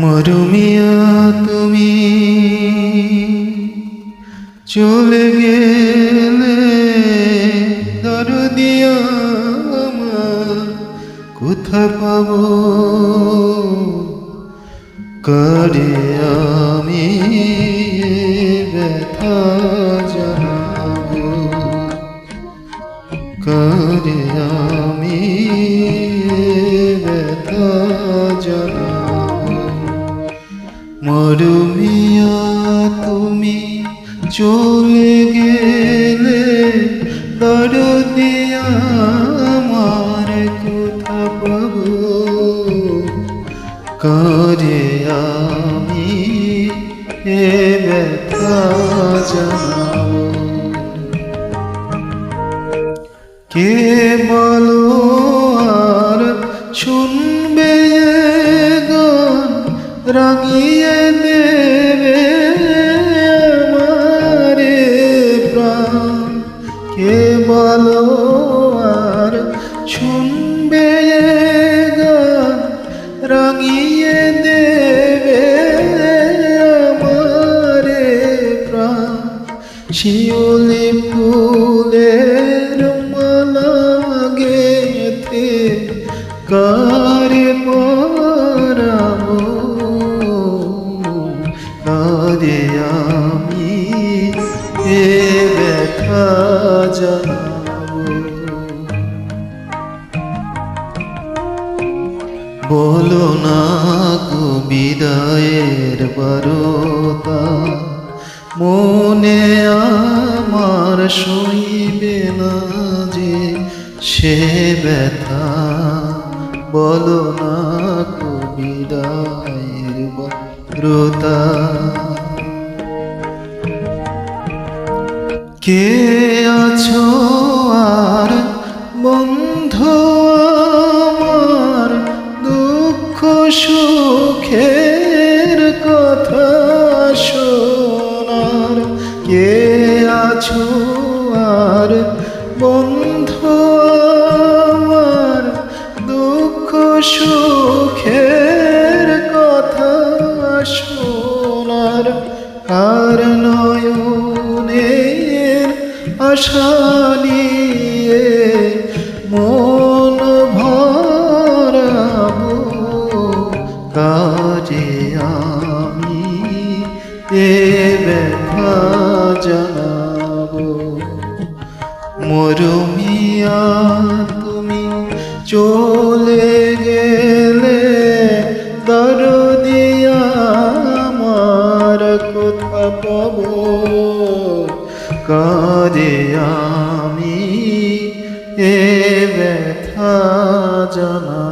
মরুমিয়া তুমি চলে গেলে দরদিয়া কোথা পাবো? করে আমি করে আমি মরুমিয়া তুমি চলে গেলে দরদিয়া আমার কোথা পাবো করে আমি এ ব্যথা জানাব কে বলো আর শুনবে রাঙিয়ে দেবে আমারে প্রাণ। কে বলো আর শুনবে গান দেবে আমারে প্রাণ। শিউলি ফুলের মালা গেতে কারে বলো না গো বিদায়ের বারতা। মনে আমার সইবে না যে সে ব্যথা। বলো না গো বিদায়ের কে আছো আর বন্ধ আমার দুঃখ সুখের কথা শোনার কে আছো আর বন্ধ আশা নিয়ে মন ভরাবো। কাজে আমি এ ব্যথা মরুমিয়া, তুমি চলে গেলে দরদিয়া আমার কোথা পাবো। কাজে আমি এ ব্যথা জানা